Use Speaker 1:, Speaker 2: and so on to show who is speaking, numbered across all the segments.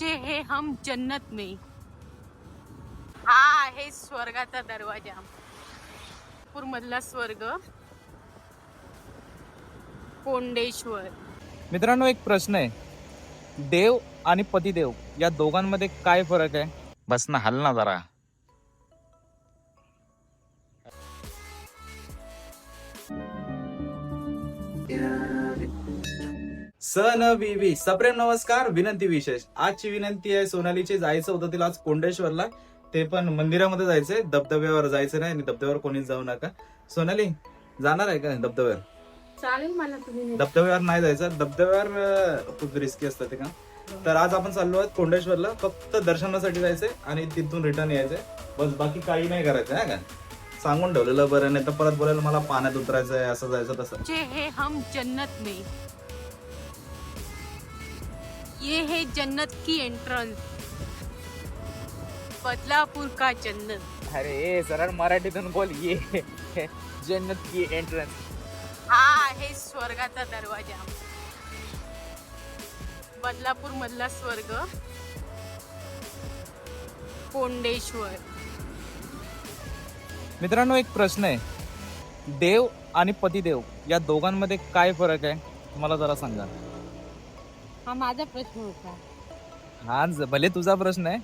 Speaker 1: जे हे हम जन्नत में. हा आहे स्वर्गाचा दरवाजा. पूर मधला स्वर्ग. कोंडेश्वर.
Speaker 2: मित्रांनो एक प्रश्न आहे. देव आणि पतिदेव या दोघांमध्ये काय फरक आहे? बस ना हल ना जरा. सन विवी. सप्रेम नमस्कार. विनंती विशेष. आजची विनंती आहे सोनालीची. जायचं होतं तिला आज कोंडेश्वरला. ते पण मंदिरामध्ये जायचंय. धबधब्यावर जायचं नाही आणि धबधब्यावर कोणीच जाऊ नका. सोनाली जाणार आहे का धबधब्यावर?
Speaker 1: चालेल मला तुम्ही
Speaker 2: धबधब्यावर नाही जायचं. धबधब्यावर अं, खूप रिस्की असतं ते का तर आज आपण चाललो आहोत कोंडेश्वरला. फक्त दर्शनासाठी जायचंय आणि तिथून रिटर्न यायचंय. बस बाकी काही नाही करायचं आहे का? सांगून ठेवलेलं बरं. नाही तर परत बोलायला मला पाण्यात उतरायचं आहे असं जायचं तसं.
Speaker 1: जे है हम जन्नत में. ये है जन्नत की एंट्रेंस बदलापूर का जन्नत.
Speaker 2: अरे सरळ मराठीतून बोल ये जन्नत की एंट्रन्स
Speaker 1: हा आहे स्वर्गाचा दरवाजा. बदलापूर मधला स्वर्ग कोंडेश्वर.
Speaker 2: मित्रांनो एक प्रश्न आहे. देव आणि पतिदेव या दोघांमध्ये काय फरक आहे? मला जरा सांगा.
Speaker 1: हा माझा प्रश्न होता
Speaker 2: हा ज- भले तुझा प्रश्न आहे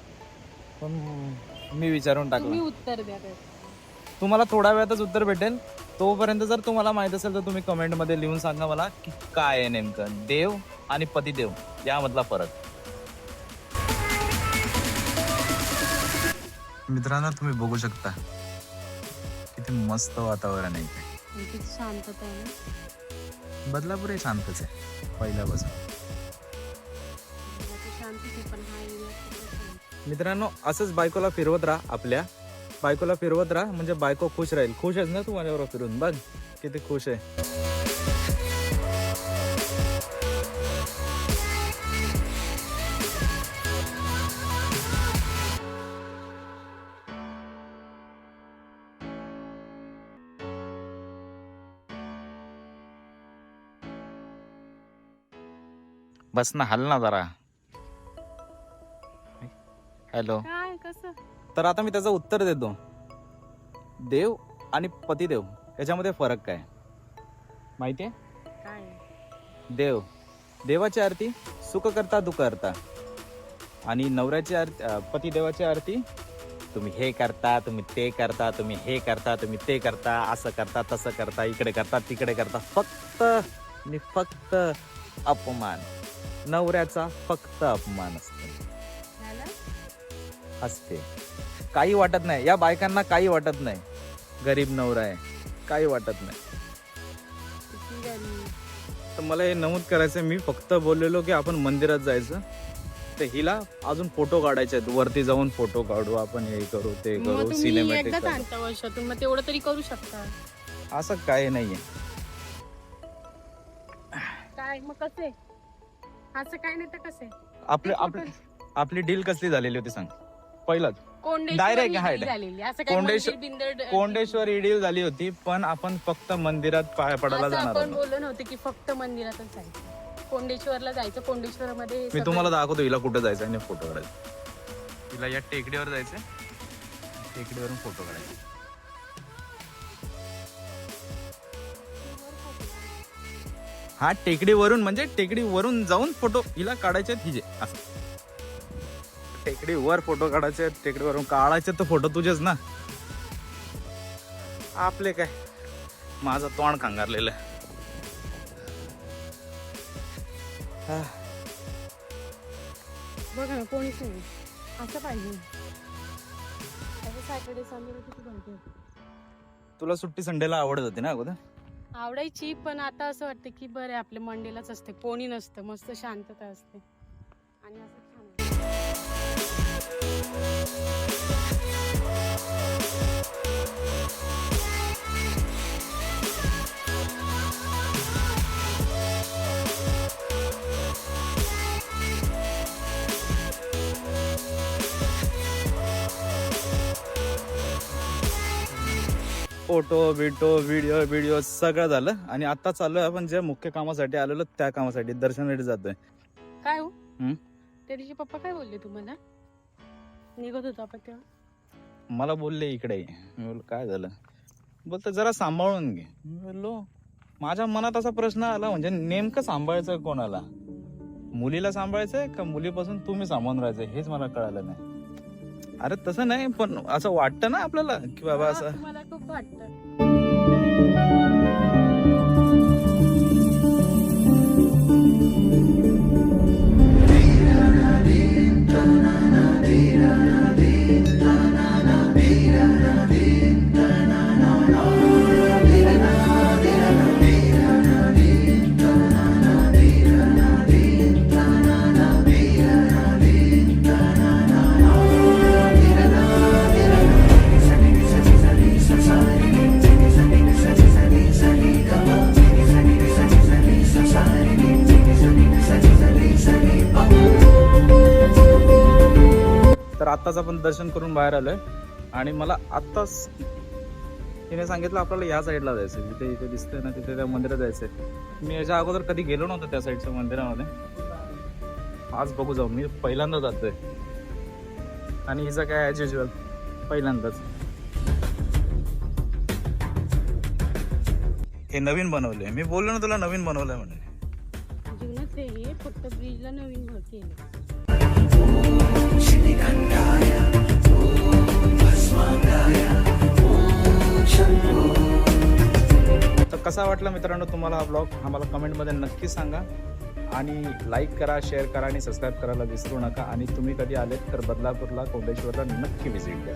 Speaker 2: पण मी विचारून
Speaker 1: तुम्ही
Speaker 2: टाकला
Speaker 1: उत्तर द्या त्याचं.
Speaker 2: तुम्हाला थोड्या वेळातच उत्तर भेटेल तोपर्यंत जर तुम्हाला माहीत असेल तर तुम्ही कमेंटमध्ये लिहून सांगा मला की काय आहे नेमकं देव आणि पतिदेव यामधला फरक मित्रांनो तुम्ही बघू शकता किती मस्त वातावरण आहे इथे.
Speaker 1: आणि किती शांतता आहे ना.
Speaker 2: बदलापूरही शांतच आहे पहिल्यापासून मित्रांनो असंच बायकोला फिरवत राहा आपल्या. बायकोला फिरवत राहा म्हणजे बायको खुश राहील. खुश आहेस ना तू माझ्याबरोबर फिरून? बघ किती खुश आहे. बस ना हल ना जरा. हॅलो.
Speaker 1: काय कसं?
Speaker 2: तर आता मी त्याचं उत्तर देतो. देव आणि पतिदेव याच्यामध्ये फरक काय? माहितीये?
Speaker 1: काय?
Speaker 2: देव. देवाची आरती सुख करता दुःख करता आणि नवऱ्याची आरती अं, पतिदेवाची आरती तुम्ही हे करता तुम्ही ते करता तुम्ही हे करता तुम्ही ते करता असं करता तसं करता इकडे करता तिकडे करता. फक्त आणि फक्त अपमान. नवऱ्याचा फक्त अपमान असतो. असते काही वाटत नाही. या बायकांना काही वाटत नाही. गरीब नवरा आहे. काही वाटत नाही. तर मला हे नमूद करायचं मी फक्त बोललेलो की आपण मंदिरात जायचं. तर हिला अजून फोटो काढायचे आहेत. वरती जाऊन फोटो काढू आपण. हे करू ते
Speaker 1: मग
Speaker 2: करू
Speaker 1: तुम्ही
Speaker 2: सिनेमॅटिक
Speaker 1: एकदाच आणता वर्षातून. मग तेवढं तरी करू शकता.
Speaker 2: असं काही नाहीये.
Speaker 1: काय? मग कसे असं काय नाही तर कसे
Speaker 2: आपले आपले आपली डील कसली झालेली होती सांग. पहिलाच.
Speaker 1: ही काय
Speaker 2: कोंडेश्वर-
Speaker 1: मंदिर बिंदर
Speaker 2: कोंडेश्वर ही डील झाली होती पण आपण फक्त मंदिरात पाय पडायला जाणार
Speaker 1: आपण बोललो नव्हतं की फक्त मंदिरातच जायचं. कोंडेश्वरला जायचं. कोंडेश्वरमध्ये
Speaker 2: मी तुम्हाला दाखवतो हिला कुठं जायचं आणि फोटो काढायचा. हिला या टेकडीवर जायचं टेकडीवरून फोटो काढायचे. हा टेकडीवरून म्हणजे टेकडीवरून जाऊन फोटो हिला काढायचे हिजे असं. टेकडीवर फोटो काढायचे टेकडीवरून काढायचे तर फोटो तुझेच ना. आपले काय? माझं तोंड खांगारलेलं आहे.
Speaker 1: बघा ना कोणीच नाही. असं पाहिजे. सॅटर्डे किती.
Speaker 2: तुला सुट्टी संडेला आवडत होती ना अगोदर?
Speaker 1: आवडायची पण आता असं वाटतं की बरं आपल्या मंडेलाच असते. कोणी नसतं. मस्त शांतता असते. आणि असं
Speaker 2: फोटो बिटो व्हिडिओ व्हिडिओ सगळं झालं. आणि आता चालू आहे आपण ज्या मुख्य कामासाठी आलेलो त्या कामासाठी. दर्शनासाठी जातोय.
Speaker 1: काय हो? त्या दिवशी पप्पा काय बोलले तुम्हाला निघत होतो आपण तेव्हा.
Speaker 2: मला बोलले इकडे ये. मी बोललो काय झालं? बोलतो जरा सांभाळून घे. मी बोललो माझ्या मनात असा प्रश्न आला म्हणजे नेमकं सांभाळायचं कोणाला? मुलीला सांभाळायचंय का मुलीपासून तुम्ही सांभाळून राहायचं हेच मला कळालं नाही. अरे तसं नाही पण असं वाटतं ना आपल्याला की बाबा असं
Speaker 1: खूप वाटतं.
Speaker 2: आत्ताच आपण दर्शन करून बाहेर आलोय. आणि मला आत्ताच तिने सांगितलं आपल्याला या साईडला जायचं जिथे इथे दिसतंय ना तिथे त्या मंदिरात जायचंय. मी याच्या अगोदर कधी गेलो नव्हतो त्या साईडच्या मंदिरामध्ये. आज बघू जाऊ. मी पहिल्यांदा जातोय. आणि हिचं काय ॲज युजल पहिल्यांदाच. हे नवीन बनवलंय. मी बोललो ना तुला नवीन बनवलंय म्हणे
Speaker 1: फक्त ब्रिजला नवीन भर केलं
Speaker 2: कसा वाटला मित्रांनो तुम्हाला हा ब्लॉग आम्हाला कमेंटमध्ये नक्की सांगा. आणि लाईक करा शेअर करा आणि सबस्क्राईब करायला विसरू नका. आणि तुम्ही कधी आलेत तर बदलापूरला कोंडेश्वरला नक्की व्हिजिट द्या